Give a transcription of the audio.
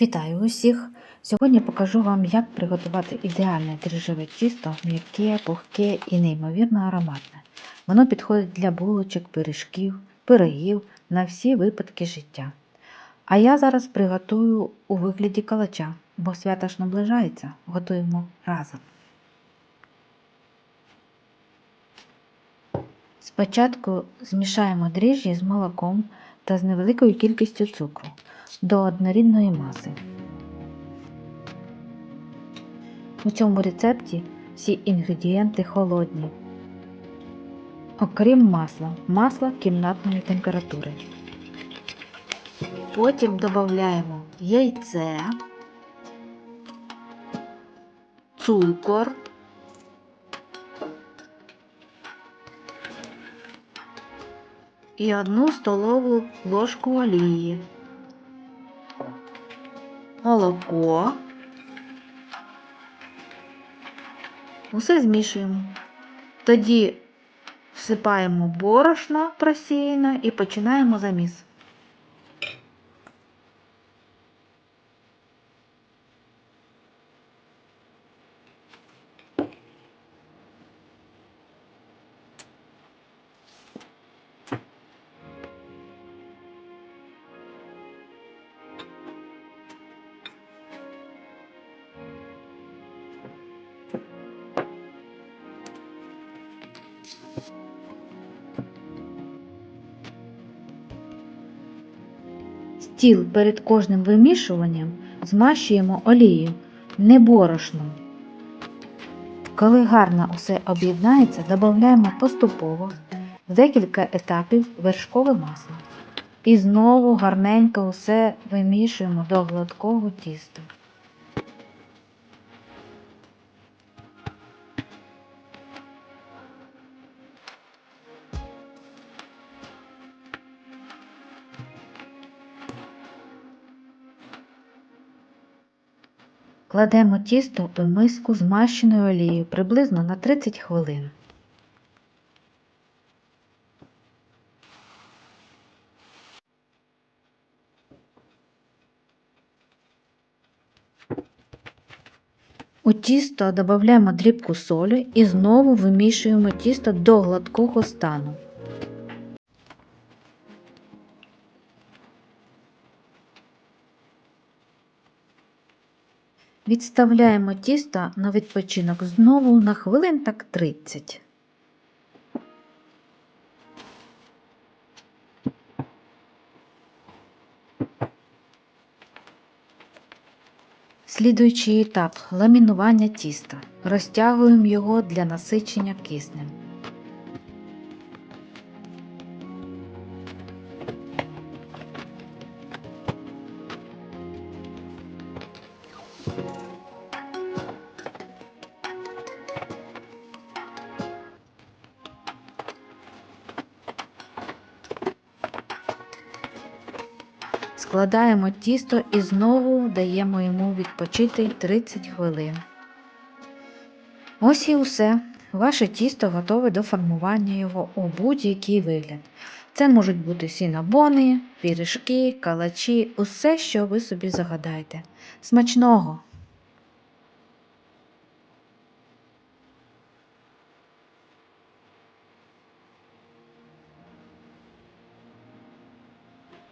Вітаю усіх! Сьогодні покажу вам, як приготувати ідеальне дріжджове тісто, м'яке, пухке і неймовірно ароматне. Воно підходить для булочок, пиріжків, пирогів на всі випадки життя. А я зараз приготую у вигляді калача, бо свято ж наближається, готуємо разом. Спочатку змішаємо дріжджі з молоком та з невеликою кількістю цукру до однорідної маси. У цьому рецепті всі інгредієнти холодні, окрім масла, масло кімнатної температури. Потім додаємо яйце, цукор, і одну столову ложку олії, молоко. Усе змішуємо. Тоді всипаємо борошно просіяно і починаємо заміс. Стіл перед кожним вимішуванням змащуємо олією, не борошном. Коли гарно усе об'єднається, додаємо поступово в декілька етапів вершкове масло. І знову гарненько усе вимішуємо до гладкого тіста. Кладемо тісто у миску змащеною олією приблизно на 30 хвилин. У тісто додаємо дрібку солі і знову вимішуємо тісто до гладкого стану. Відставляємо тісто на відпочинок знову на хвилин так 30. Слідуючий етап ламінування тіста. Розтягуємо його для насичення киснем. Складаємо тісто і знову даємо йому відпочити 30 хвилин. Ось і усе. Ваше тісто готове до формування його у будь-який вигляд. Це можуть бути сінабони, пірішки, калачі, усе, що ви собі загадаєте. Смачного!